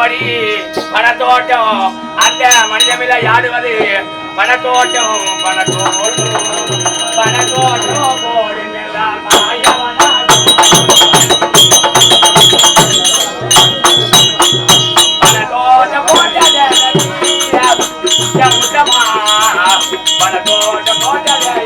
somebody Panathottam. அந்த மனிதமில யாடுவது பணத்தோட்டம். பணத்தோட்டம் பணத்தோட்டம் போடு பணத்தோட்டம் போட்டது.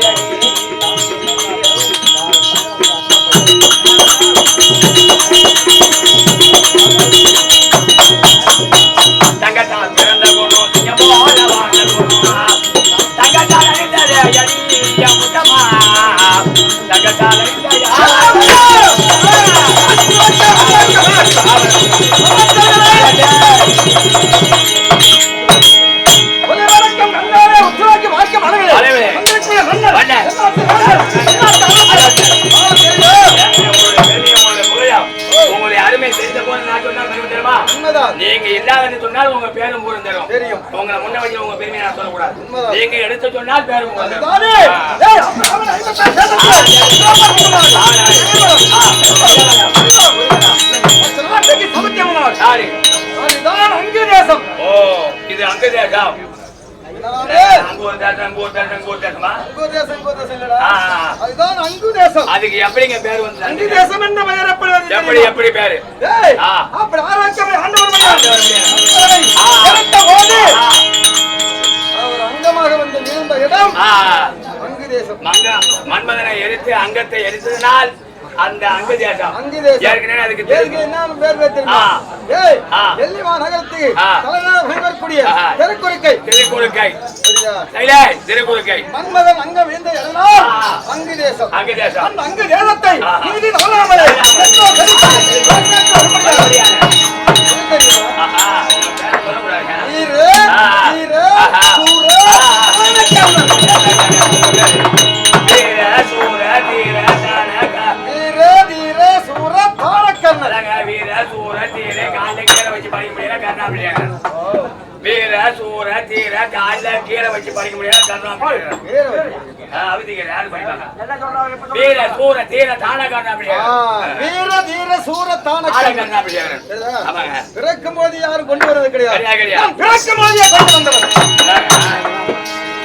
உங்க பேரும் பூரம் தெரியும் தெரியும். உங்களை முன்ன வச்சு உங்க பெருமையை நான் சொல்லக்கூடாது. நீங்க எடுத்து சொன்னால் பேரும். யாரு? அதுதான் அங்கு தேசம். ஓ இது அங்க தேசம் அதுக்கு எப்படிங்க பேர் வந்து அங்கு தேசம் என்ற பெயர் எப்படி எப்படி பேரு அப்படி ஆராய்ச்சி ஆண்டவர் அங்கமாக இடம் அங்கு தேசம் மன்மதனை எரித்து அங்கத்தை எரித்ததினால் அந்த அங்க தேசம் அங்கு தேசம் ஏற்கனவே அதுக்கு என்ன பேர் ஆ. எல்லிமா நகரத்துக்கு. தலைநகர் ஆஹா. தெருக்குறிக்கை. திருக்குறுக்கை திருக்குறுக்கை மன்மதன் அங்க வீழ்ந்த இடம்தான். அங்கு தேசம். அங்க தேசம் அந்த அங்கு தேசத்தை. நீதி நாளாமலே சூர, தீர, கால்ல கீழே வச்சு படிக்க அவதிக்கு யாரு படிப்பாங்க? வீர, சூர, தீர, தான. வீர, தீர, சூர. சரிதா? ஆமாங்க. பிறக்கும் போது யாரும் கொண்டு வரது கிடையாது கிடையாது, பிறக்கும் போதே கொண்டு.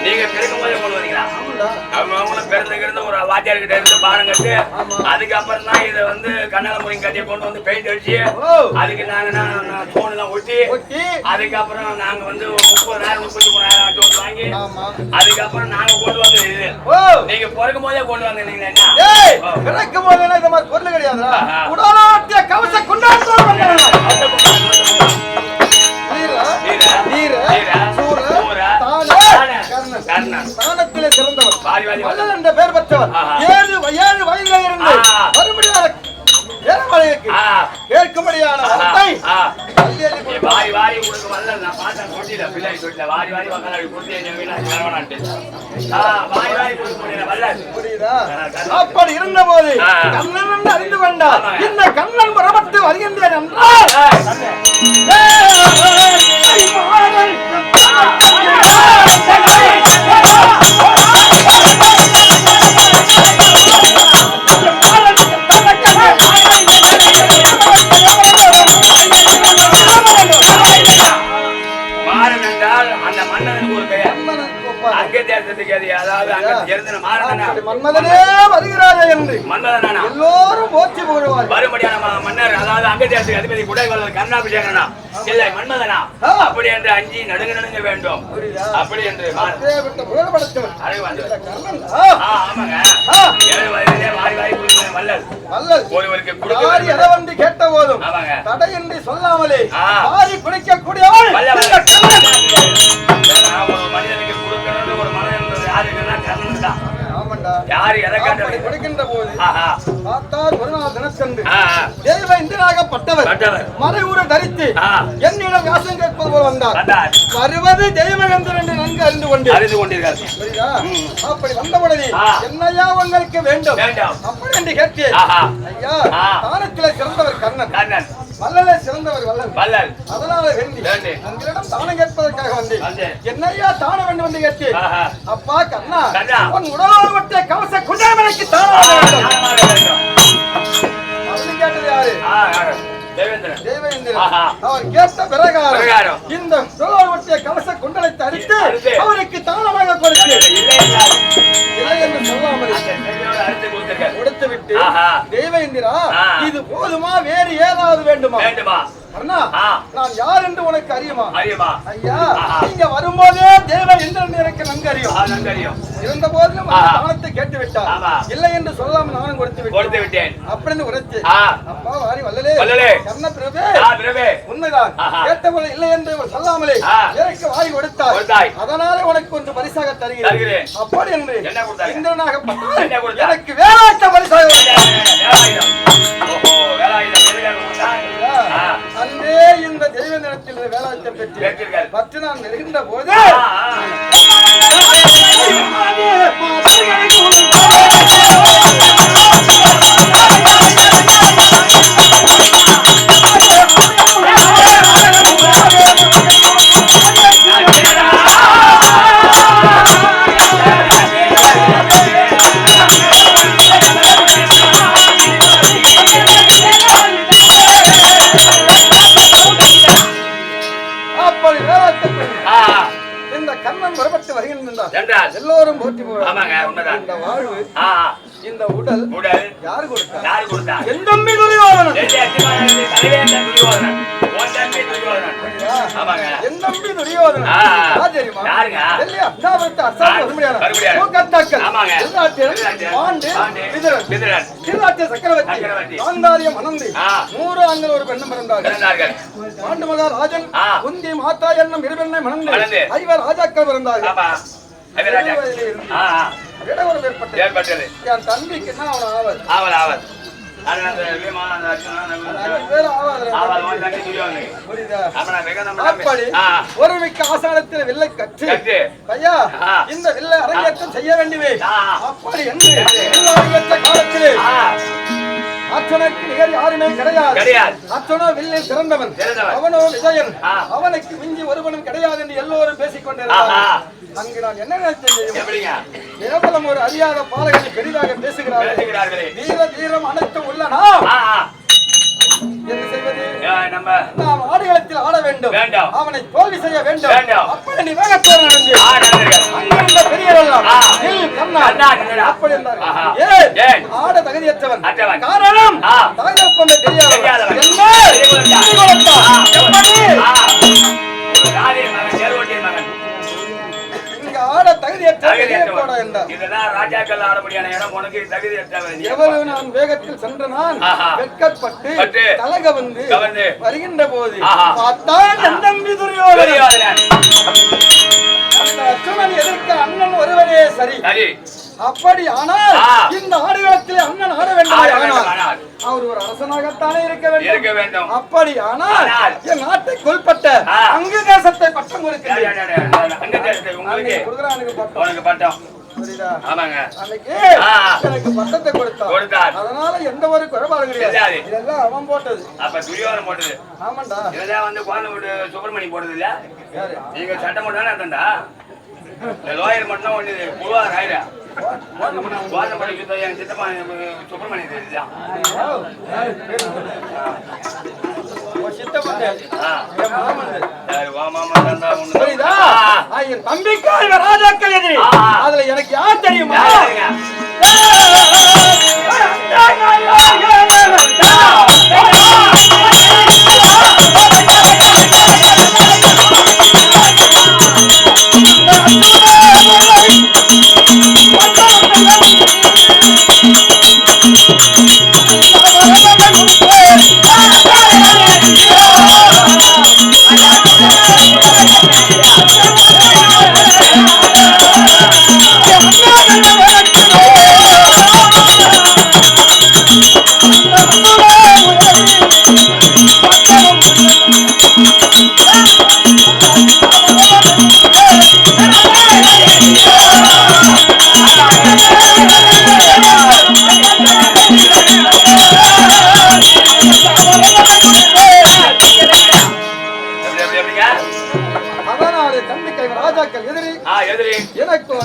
நீங்க பிறக்கும் போதே கொண்டு வரீங்களா அவங்க அவங்களும் பிறந்தங்கிருந்து ஒரு வாத்தியார்கிட்ட இருந்து பாடம் கட்டு. அதுக்கப்புறம் தான் இதை வந்து கண்ணால கட்டி கொண்டு வந்து பெயிண்ட் அடிச்சு. அதுக்கு நாங்க ஃபோன் எல்லாம் ஒட்டி அதுக்கப்புறம் நாங்க வந்து முப்பதாயிரம் முப்பத்தி மூணாயிரம் அட்வான்ஸ் வாங்கி அதுக்கப்புறம் நாங்க கொண்டு வந்து இது நீங்க பிறக்கும் போதே கொண்டு. பிறக்கும் போது என்ன இந்த மாதிரி பொருள். உடலாட்டிய கவச தானத்திலே சிறந்தவர் வாரி, வாரி, வாரி. வள்ளல் என்ற பெயர் பெற்றவர். ஏழு ஏழு வயதிலே இருந்து. கேட்கும்படியான வரத்தை கொடுப்பார். வாரி வாரி கொடுக்க வரல நான் பார்த்தேன் கொட்டில பிள்ளைக்கு கொட்டில வாரி வாரி உக்காந்து அப்படி கொடுத்து என் வீணா கிளம்பலான்ட்டு ஆ வாரி வாரி கொடுக்க முடியல வரல புரியுதா ஆ. அப்படி இருந்த போது. கண்ணன் அறிந்து கொண்டார். இந்த கண்ணன் புறப்பட்டு வருகின்றேன் என்றால் மன்மதனே வருகிறாரே என்று. மன்னனா எல்லோரும் போற்றி புகழ்வார்கள் வரும்படியான ம- மன்னர் அதாவது அங்க தேசத்துக்கு அதிபதி கருணாபிஷேகனா? இல்லை மன்மதனா. அப்படி என்று அஞ்சி நடுங்க நடுங்க வேண்டும்? அப்படி என்று ஒருவருக்கு கொடுக்க கேட்ட போதும் தடையின்றி சொல்லாமலே நான் ஒரு மனிதனுக்கு யாருக்குன்னா கர்ணன் தான் ஆமாண்டா. யாரு எதை கொடுக்கின்ற போது பார்த்தால் தெய்வ பட்டவர். தரித்து. என்னிடம் யாசம் கேட்பது போல் வந்தார். வருவது தெய்வகந்தர் என்று நன்கு அறிந்து கொண்டு அறிந்து கொண்டீர்கள். புரியுதா? அப்படி வந்தவுடனே. என்னையா உங்களுக்கு வேண்டும்? அப்படி என்று கேட்டேன். ஐயா. தானத்திலே சிறந்தவர் கர்ணன். கர்ணன். வல்லலே சிறந்தவர் வல்லல். வல்லல். அதனால வேண்டி. உங்களிடம் தானம் கேட்பதற்காக வந்தேன். என்னையா தானம் வேண்டும் என்று கேட்டேன். அப்பா கண்ணா. உன் உடலோடு ஒட்டிய கவச குஜாமலைக்கு தானம் வேண்டும். கேட்டது யாரு? அவர் கேட்ட பிரகாரம். இந்த குண்டலத்தை அடித்து. அவருக்கு தானமாக கொடுத்து என்று சொல்லாமல் கொடுத்து விட்டு. இது போதுமா? வேறு ஏதாவது வேண்டுமா? வேண்டுமா? அண்ணா. நான் யார் என்று உனக்கு அறியுமா அறியுமா ஐயா. நீங்க வரும்போதே தேவ இந்திரன் எனக்கு நன்கு அறியும் இருந்த போதிலும். தானத்தை கேட்டு விட்டார் ஆமா. இல்லை என்று சொல்லாமல் நானும் கொடுத்து கொடுத்து விட்டேன் அப்படின்னு உரைத்து. அப்பா வாரி வல்லலே வல்லலே. கர்ண பிரபே உண்மைதான். கேட்டபோது இல்லை என்று சொல்லாமலே. எனக்கு வாரி கொடுத்தார் கொடுத்தாய். அதனாலே உனக்கு ஒன்று பரிசாக தருகிறேன். அப்படி என்று? இந்திரனாக? எனக்கு வேலாட்ட பரிசாக. வேலாயுதம் வேலாயுதம் அன்றே இந்த தெய்வ நிலத்தில் வேலாட்டம் பெற்று. பற்று நான் நெருங்கின்ற போது ஆ, ஆ. நூறு ஆண்கள் ஒரு பெண்ணும் பிறந்தார்கள். பிறந்தார்கள். பாண்டு மகாராஜன் ஆ. குந்தி மாதா என்னும் இருபெண்ணை மணந்து. ஐவர் ராஜாக்கள் பிறந்தார்கள். என் தம்பிக்கு என்ன அவன் ஆ, ஒருமிக்க ஆசாரத்தில் வில்லை கற்று. ஐயா. இந்த வில்லை அரங்கேற்றம் செய்ய வேண்டுமே. அப்படி என்று காலத்திலே அர்ச்சனுக்கு நிகர் யாருமே கிடையாது. அர்ச்சனோ வில்லில் சிறந்தவன். அவனோ விஜயன். அவனுக்கு மிஞ்சி ஒருவனும் கிடையாது என்று எல்லோரும் பேசிக் ஆஹா. கொண்டிருந்தார்கள் அங்கு நான் என்ன? கேவலம் ஒரு அறியாத பாலகனை பெரிதாக பேசுகிறார்கள். வீர தீரம் அனைத்தும் உள்ள நாம் ஆடுகளத்தில் ஆட வேண்டும். அவனை தோல்வி செய்ய வேண்டும். அப்படி நீ வேகத்தோடு நடந்து ஆ, அப்படி? ஏன்? ஆட தகுதியற்றவன். காரணம் தெரியாதவன் ராஜாக்கள் ஆட இடம் உனக்கு தகுதியற்றவன். எவ்வளவு நான் வேகத்தில் சென்ற நான். வெட்கப்பட்டு பட்டு. தலக வந்து. வருகின்ற போது. பார்த்தான் என் தம்பி துரியோதனன். அந்த அர்ஜுனன் எதிர்க்க அண்ணன் ஒருவனே சரி சரி. அப்படி ஆனால். இந்த ஆடுகளத்தில் அண்ணன் ஆட வேண்டும். அவர் ஒரு அரசனாகத்தானே இருக்க வேண்டும். அப்படி ஆனால். என் நாட்டை கொல்பட்ட. அங்கு தேசத்தை பட்டம் கொடுக்கிறேன். எனக்கு பட்டத்தை கொடுத்தான். அதனால எந்த ஒரு குறைபாடும் கிடையாது. இதெல்லாம் அவன் போட்டது அப்ப துரியோதனன் போட்டது ஆமாண்டா இதெல்லாம் வந்து சுப்பிரமணி போடுறது இல்ல நீங்க சட்டம் மட்டும் இந்த லோயர் மட்டும் ஒண்ணு புழுவா ராயிரா குழந்தை படி சுத்தம் என் சித்தப்பா சுப்பிரமணி தெரியுதா உன் சித்தப்பன் ஆ. என் மாமன் சரி, வா மாமா தந்தா ஒண்ணு புரியுதா ஆ. ஆ, என் தம்பிக்கா இவன் ராஜாக்கள் எதிரி. அதுல எனக்கு யார் தெரியுமா?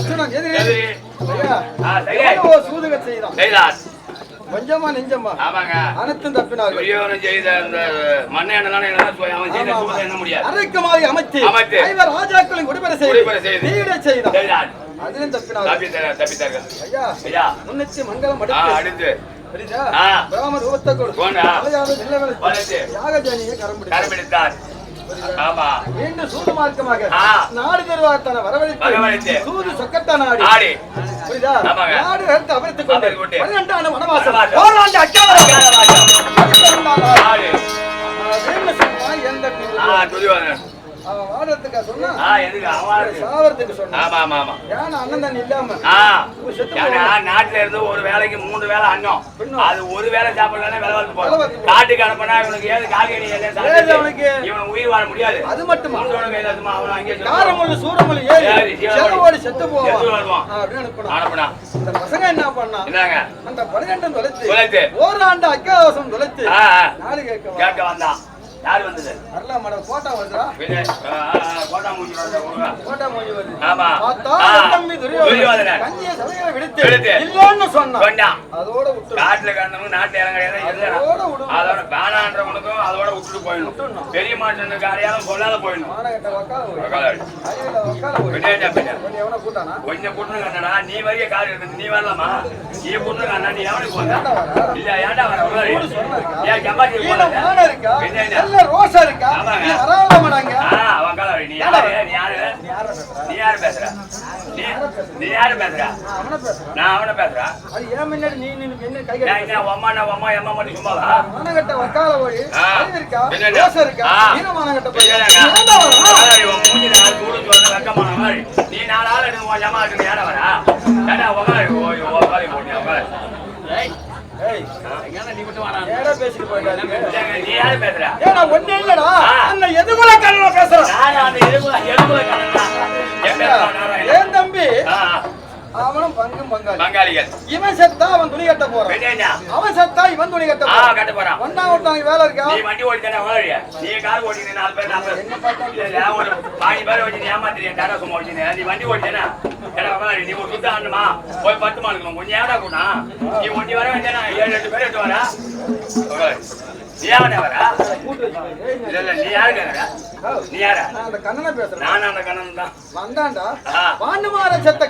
அர்ஜுனன் எதிரி. எதிரி ஐயா, ஆ, சரி. எவ்வளவோ சூதுக செய்தான். செய்தார் கொஞ்சமா நெஞ்சமா? அனைத்தும் முடியாது. அரைக்கு மாதிரி அமைத்து. ஐவர் ராஜாக்களின் குடிபெற குடிபெற செய்து. செய்தான். செய்தார் அதிலும் தப்பித்தார்கள் ஐயா முன்னூத்தி மங்களம் அடுத்து. அடுத்து. புரியுதா? ஆ. பிராம ரூபத்தை கொடு. யாகஜானியை கரம் பிடித்தார். கரம்பிடித்தார் மீண்டும் சூது மார்க்கமாக. நாடு தருவாத்தான வரவழைத்து. சூது நாடு ஆடி புரியுதா. நாடு எடுத்து அபரித்துக் கொண்டு. பன்னிரண்டாண்டு வனவாசம். ஓராண்டு எந்த அவன் வாடுறதுக்கா சொன்னா? எதுக்கு? அவன் சாவறதுக்கு சொன்னா. ஆமா ஆமா ஆமா. ஏன்னா அண்ணன் இல்லாம ஏன்னா நாட்டுல இருந்து ஒரு வேலைக்கு மூணு வேலை பின்னும். அது ஒரு வேலை சாப்பிடலன்னா விலை வந்து போகும். காட்டுக்கு அனுப்பினா இவனுக்கு ஏது அவனுக்கு? இவன் உயிர் வாழ முடியாது. அது மட்டுமா? அவன் செத்து காரமொழி சூரமொழி ஏறி. செலவோடி செத்து போவான். அப்படின்னு அனுப்புனா. இந்த பசங்க என்ன பண்ணா? அந்த பன்னிரெண்டும் தொலைத்து. ஓராண்டு அக்காவாசம் தொலைத்து. நாடு கேட்க கேட்க வந்தான். யார் வந்தது வரல மேடம் வருதா கோட்டா மூஞ்சி வருது. கோட்டை மொழி வருது. ஆமா. பார்த்தா ஆ. என் தம்பி துரியோதனன் துரியோதனன். கஞ்சியை சபையில விடுத்து விடுத்து. இல்லைன்னு சொன்னான். சொன்னான். அதோட விட்டுரு. காட்டுல கிடந்தவங்க நாட்டுல இறங்க இல்லைடா அதோட வேணான்றவனுக்கும் அதோட விட்டுட்டு போயிடணும். பெரிய மனுஷனுக்கு அடையாளம் சொல்லாத போயிடணும்? கொஞ்சம் கூட்டு கண்ணடா நீ வரிய கால் இருக்குது நீ வரலாமா நீ கூட்டு கண்ணா நீ எவனுக்கு போன? இல்ல ஏன்டா வர இருக்கா? ஏன் சம்பாதிச்சு ஈன ரோசா இருக்கா? நீ மாட்டாங்க. நீ யாரு நீ யாரு நீ யாரை பேசுற? நீ யாரு பேசுற நீ நீ நான் அவனை பேசுறேன். நான் அது ஏன் முன்னாடி நீ நின்னு என்ன கை நான் கட்டி என்ன அம்மா நான் அம்மா அம்மா மட்டும் சும்மாவா மானகெட்ட வக்கால போய். இருக்கா? ரோசா இருக்கா? ஈன மானகெட்ட போய். நீ உன் மூஞ்சில நாலு கூடு சோறு வெக்கமான மாதிரி. நீ நாலு ஆள் எடுத்து உன் ஜமா வரா ஏடா உக்காரி ஓய் உக்காரி போட்டு உக்காரி ஏய், ஒண்ணே. என் தம்பி? அவனும் பங்கும் பங்காளி. பங்காளிகள். இவன் செத்தா அவன் துணி கட்ட போறான். அவன் செத்தா இவன் துணி கட்ட போறான். கட்ட போறான். ஒன்னா ஒருத்தவங்க வேலை இருக்கா? நீ வண்டி ஓடித்தானே ஓடுறிய நீ கார் ஓட்டினு நாலு பேர் நாலு பேர். இல்ல, ஒரு பாதி பேரை வச்சு நீ ஏமாத்திரியா டாடா சும்மா வச்சுன்னு நீ வண்டி உக்காரி, நீ ஒரு சுத்த ஆடணுமா போய் பத்து மானுக்கணும் கொஞ்சம் ஏடா கூட்டா நீ ஒண்டி வர வேண்டிய ஏழு எட்டு பேர் எட்டு வரா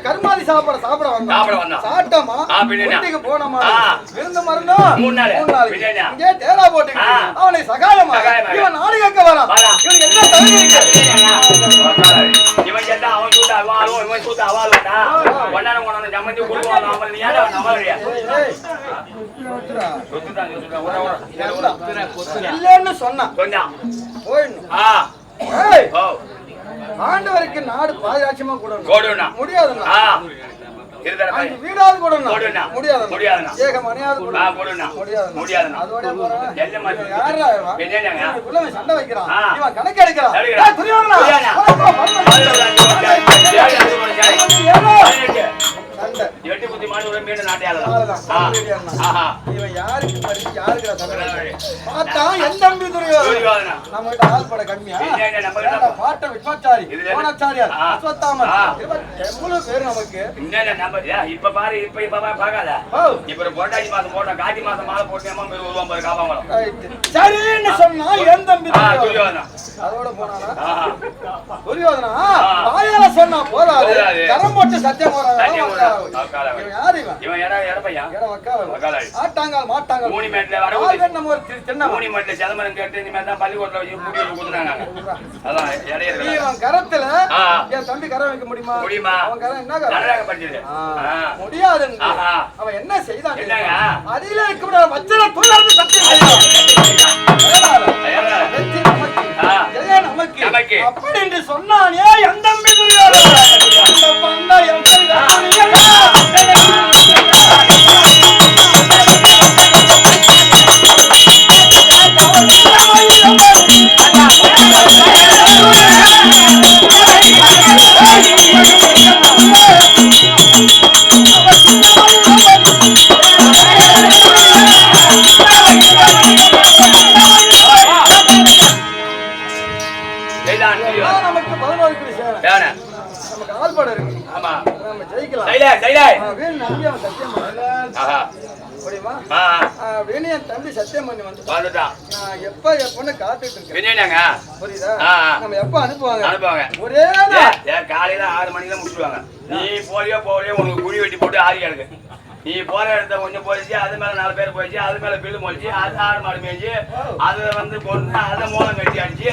கருமாதி சாப்பாட சாப்பிட வந்தான். சாப்பிட்டோமா? வீட்டுக்கு போனோமா. விருந்து மறந்தோம் மூணு நாள். இங்கே போட்டு. அவனை சகாயமா. இவன் நாடு கேட்க வரான். இவனுக்கு என்ன தகுதி இருக்கு? இவன் கேட்டா அவன் சூத்த அவாலும் இவன் சூத்த அவாலும்டா ஒன்னான நீ. சொத்துதான் சொத்துதான். இல்லைன்னு சொன்னான் போயிடணும் ஆண்டவருக்கு நாடு பாதுகாட்சியமா கோடுனா முடியாதுண்ணா வீடாவது கூடணும்ண்ணா. முடியாதுண்ணா முடியாதுண்ணா. ஏக மணியாவது முடியாதுண்ணா முடியாதுண்ணா அதோட சண்டை வைக்கிறான். இவன் கணக்கு எடுக்கிறான் எட்டு மாடு இவன் யாருக்கு வைக்கிறான்? பார்த்தா என் தம்பி. துரியோதனா. நம்மகிட்ட ஆள் பட கம்மியா? நம்ம கிட்ட பாட்டன் விஸ்வாச்சாரி? கோணாச்சாரியார். இருபத்தி- எவ்வளவு பேர் நமக்கு? இப்ப பாரு இப்ப இப்ப பா- பார்க்காத. ஓ, இப்ப ஒரு புரட்டாசி மாசம் போட்டோம் கார்த்தி மாசம் மாலை போட்டு அம்மா பேர் உருவாம் பாரு. சரின்னு சொன்னா என் தம்பி. துரியோதனா. அதோட போனானா? துரியோதனா. வாயால சொன்னா போதாது. கரம் போட்டு சத்தியம் சத்தியம் ஆட்டாங்கால் மாட்டாங்கால். மூணி மேட்ல வர நம்ம ஒரு திண்ணை. மூணி மேட்ல சிதம்பரம் கேட்டு இந்த மாதிரி தான் பள்ளிக்கூடத்துல வச்சு அதான் கரத்துல. என் தம்பி கரம் வைக்க முடியுமா? முடியுமா? அவன் கரம் என்ன கரம்? படிச்சது. முடியாது. அவன் என்ன செய்தான்? அடியில இருக்க வச்சல வெற்றி நமக்கு. அப்படி என்று சொன்னானே என் தம்பி பண்டை என் ஆமா. நம்ம ஜெயிக்கலாம். சைலே சைலே அப்படின்னு நம்பி அவன் சத்தியம் பண்ணல ஆஹா. முடியுமா அப்படின்னு என் தம்பி சத்தியம் பண்ணி வந்து வந்துட்டான் நான் எப்ப எப்பன்னு காத்துட்டு இருக்கேன். புரியுதா. நம்ம எப்ப அனுப்புவாங்க? அனுப்புவாங்க. ஒரே காலையில ஆறு மணிக்கு தான் முடிச்சுடுவாங்க நீ போறியோ போறியோ உனக்கு குழி வெட்டி போட்டு ஆறி கிடக்கு. நீ போற இடத்த கொஞ்சம் போயிடுச்சு அது மேல நாலு பேர் போயிடுச்சு அது மேல பில்லு மொழிச்சு அது ஆறு மாடு மேய்ச்சி அது வந்து கொண்டு அதை மூலம் கட்டி அடிச்சு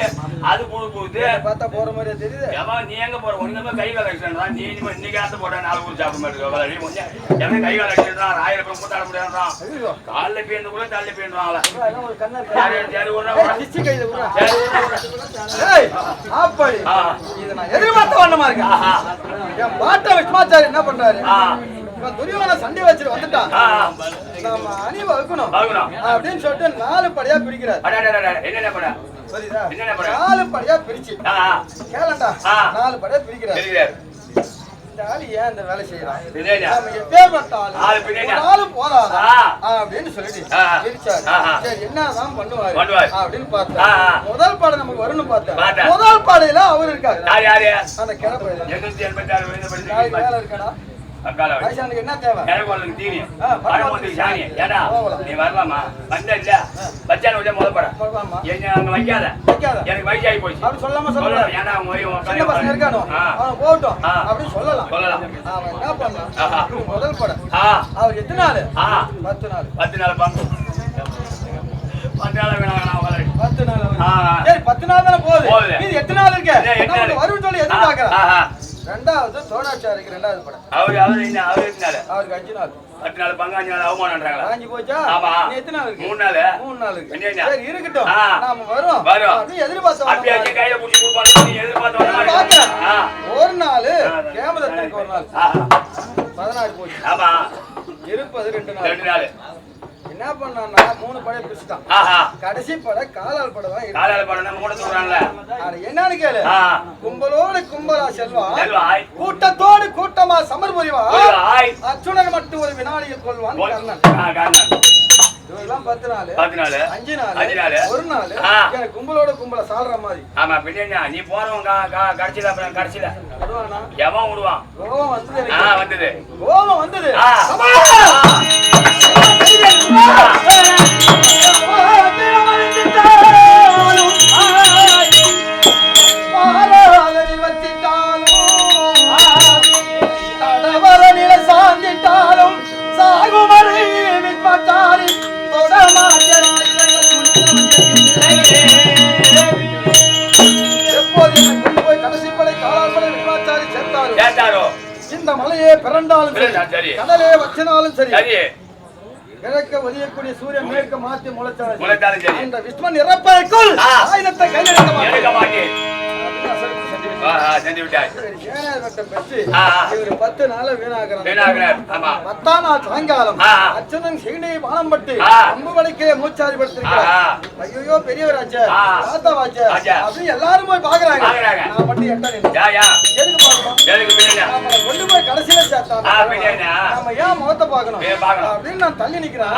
அது புழு புழுத்து பார்த்தா போற மாதிரியா தெரியுது? ஏமா நீ எங்க போற? உனக்கு கை வேலை அடிச்சுடா நீ இனிமே இன்னைக்கு ஆத்து போட்டா நாலு ஊர் சாப்பிட மாட்டேங்க கொஞ்சம் எனக்கு கை வேலை அடிச்சுட்டான் ஆயிரம் பேர் கூட்டாட முடியாதுறான் ஐயோ, காலில் பேருந்து கூட தள்ளி நான் எதிர்பார்த்த வண்ணமா இருக்கா? என் பாட்ட விஸ்மாச்சாரி என்ன பண்றாரு? துரியோதன சண்டை வச்சுட்டு வந்துட்டான். ஆ நாம அணி வகுக்கணும். அப்படின்னு சொல்லிட்டு நாலு படியா பிரிக்கிறார். என்னென்ன? நாலு படியா பிரிச்சு. கேளண்டா. நாலு படியா பிரிக்கிறார். தெரியுது இந்த ஆளு ஏன் இந்த வேலை செய்யறான்? பின்னாடியா? நாம எப்பேற்பட்ட ஆளு ஆளு பின்னாடியா? ஒரு ஆளு போறாரா ஆ. அப்படின்னு சொல்லிட்டு என்னதான் பண்ணுவாரு. அப்படின்னு பார்த்தா. முதல் பாடம் நமக்கு வரும்னு பார்த்தா. முதல் பாடையில அவர் இருக்காரு. அந்த படிச்சு வேலை இருக்கடா? அக்கால வயசு. வயசானுக்கு என்ன தேவை? எனக்கு தீனி. பழமொழி சாணி. ஏடா. நீ வரலாமா? வந்த இல்ல. பச்சான முத என்ன வைக்காத. வைக்காத. எனக்கு வயசாகி போச்சு. அப்படி சொல்லாம சொல்லலாம். ஏன்னா சின்ன பசங்க இருக்கானோ போகட்டும். அப்படின்னு சொல்லலாம். சொல்லலாம். என்ன. இது முதல் படம் அவர் எத்தனை நாள்? பத்து நாள். பத்து நாள் பங்கு. பத்து நாள் வேணாம் பத்து நாள். பத்து நாள் தானே போகுது. இது எத்தனை நாள் இருக்கு? இன்னும் எட்டு ரெண்டாவது சோனாச்சாரிக்கு ரெண்டாவது படம் அவரு அவரு என்ன அவரு எத்தனை நாள் அவருக்கு அஞ்சு நாள் பத்து நாள் பங்கு அஞ்சு நாள் அவமானம்ன்றாங்களா காஞ்சி போச்சா ஆமா. எத்தனை நாள் மூணு நாள் மூணு நாள்? சரி இருக்கட்டும். நாம வரோம் வரோம். அப்படின்னு எதிர்பார்த்து அப்படியே. கையில பிடிச்சி கொடுப்பாங்க நீ எதிர்பார்த்து வர மாதிரி. எதிர்பார்க்கிறேன். ஆ. ஒரு நாள் ஆ. கேமதத்திற்கு ஒரு நாள். பதினாறு போச்சு ஆமா இருப்பது ரெண்டு நாள் ரெண்டு நாள் என்ன பண்ணான்னா மூணு படம் பிடிச்சிட்டான் கடைசி படம் காலால் படம் தான். காலையில படம் சொல்றாங்கல்ல அட என்னன்னு கேளு. கும்பலோடு கும்பலா செல்வா செல்வாய். கூட்டத்தோடு கூட்டமா சமர் புரிவா. செல்வாய். அச்சுணன் மட்டும் ஒரு வினாடியில் கொள்வான். கர்ணன். இதெல்லாம் பத்து நாள் பத்து நாள். அஞ்சு நாள் அஞ்சு நாள். ஒரு நாள். எனக்கு கும்பலோட கும்பல சாடுற மாதிரி. ஆமா பின்ன நீ போறவன் கா- கா- கடைசியில அப்புறம் கடைசியில. எவன் விடுவான்? கோபம் வந்தது எனக்கு. வந்தது. கோபம் வந்தது. இந்த மலையே பிறண்டாலும் சரி கடலே வச்சினாலும் சரி. கிழக்க ஒளியக்கூடிய சூரியன் மேற்க மாற்றி முளைச்சாலும். அந்த விஸ்வன் இறப்பதற்குள். ஆயுதத்தை கையில் எடுக்க மாட்டேன் விட்டார். இவர் பத்து நாள வீணாகிறார் வீணாகிறார், ஆமா. பத்தாம் நாள் சாயங்காலம் பானம் பட்டு. அம்பு வலிக்கே மூச்சாரி படுத்திருக்கிறார் ஐயோ. தாத்தாவாச்சே ஆச்சே. அப்படின்னு எல்லாரும் போய் பாக்குறாங்க. நான் மட்டும் எதுக்கு பாக்கணும் கொண்டு போய் கடைசியில சேர்த்தான் ஆ, பின்னாடியா? நாம ஏன் முகத்தை பார்க்கணும்? அப்படின்னு நான் தள்ளி நிக்கிறேன்.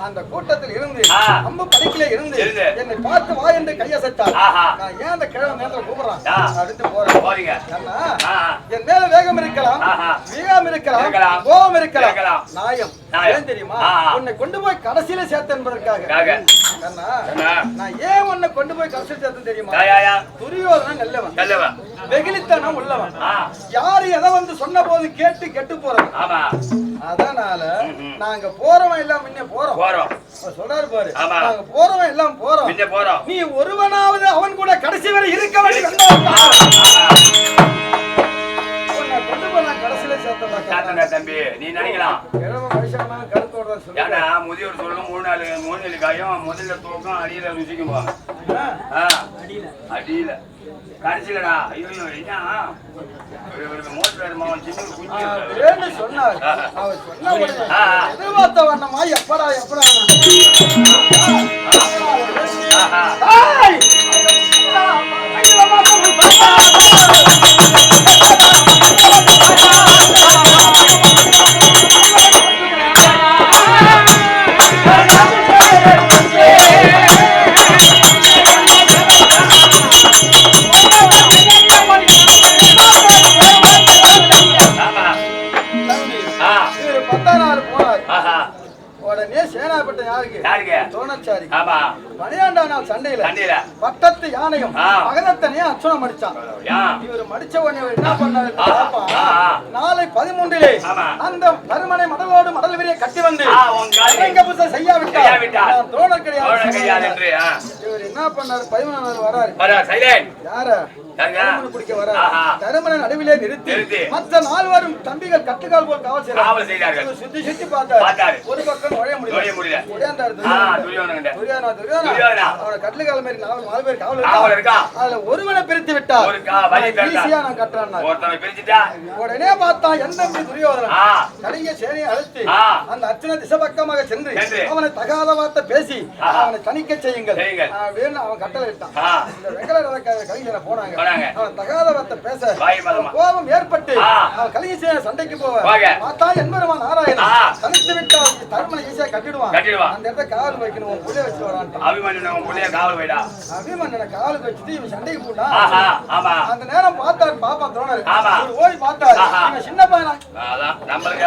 அந்த கூட்டத்தில் இருந்து. அம்பு படிக்கல இருந்து. என்னை பார்த்து வா என்று கையசைத்தார். நான் ஏன் அந்த கிழமை நேரத்துல கூப்பிடுறான். அப்படின்ட்டு போறேன் போறீங்க. என் மேல வேகம் இருக்கலாம். வீகம் இருக்கலாம். கோபம் இருக்கலாம். நாயம். ஏன் தெரியுமா. உன்னை கொண்டு போய் கடைசியில சேர்த்த என்பதற்காக காக. அண்ணா, என்ன? நான் ஏன் உன்னை கொண்டு போய் கடைசியில் சேர்த்தேன் தெரியுமா. துரியோதனன் நல்லவன் நல்லவன் வெகுளித்தனம் உள்ளவன் யாரு எதை வந்து சொன்ன போது கேட்டு கெட்டு போறவன் ஆமா அதனால. நாங்க போறவன் எல்லாம் முன்ன போறோம். போறோம். சொல்றாரு பாரு ஆமா. நாங்க போறவன் எல்லாம் போறோம். பின்ன போறோம். நீ ஒருவனாவது அவன் கூட கடைசி வரை இருக்க வேண்டும். தம்பி. நீ நினைக்கலாம். ஏன்னா முதியோர் சொல்லும் மூணு நாலு மூணு நாலு காயம் முதல்ல தூக்கம் அடியில ருசிக்கும் அடியில. கடைசியிலடா ஐயோ என்ன? மோட்டர் மாவன் சின்ன குஞ்சு. சொன்னார். அவர் சொன்ன. எதிர்பார்த்த வண்ணமா எப்படா எப்படா. 那种啊，அச்சுனம் அடிச்சான். ஏன் இவர் மடிச்ச உடனே என்ன பண்ணாரு. நாளை பதிமூன்றிலே. அந்த பருமனை மடலோடு மடல் விரிய கட்டி வந்து செய்யாவிட்டார். துரோணர் கிடையாது. இவர் என்ன பண்ணாரு? பதிமூணாம் நாள் வராரு யார? நடுவிலே நிறுத்தி. மற்ற நால்வரும் தம்பிகள் கட்டுக்கால் போல் காவல் செய்தார்கள். சுத்தி சுத்தி பார்த்தாரு. ஒரு பக்கம் நுழைய முடியல. கட்டுக்கால் மாதிரி நாலு பேர் காவல் இருக்கா? இருக்கா? அதுல ஒருவனை ஒருத்தனை பிரித்து உடனே பார்த்தா என் தம்பி துரியோதனன் கலிங்க அந்த அர்ச்சனை திசை பக்கமாக சென்று. அவனை தகாத வார்த்தை பேசி அவனை தணிக்க செய்யுங்கள். கட்டளை போனாங்க. அவன் தகாத வார்த்தை பேச கோபம் ஏற்பட்டு அவன் கலிங்க சண்டைக்கு போவ பார்த்தா என்பருமா நாராயணன் தனித்து விட்டா தர்மனை ஈஸியா கட்டிடுவான். அந்த இடத்த காவல் வைக்கணும் உள்ளே வச்சு வரான் அபிமன்யன் உள்ளே இவன் சண்டைக்கு போட்டா இல்லையா அந்த நேரம் பார்த்தாரு பாப்பா தோணாரு. ஓடி பார்த்தாரு. சின்ன பையனா. நம்மளுக்கு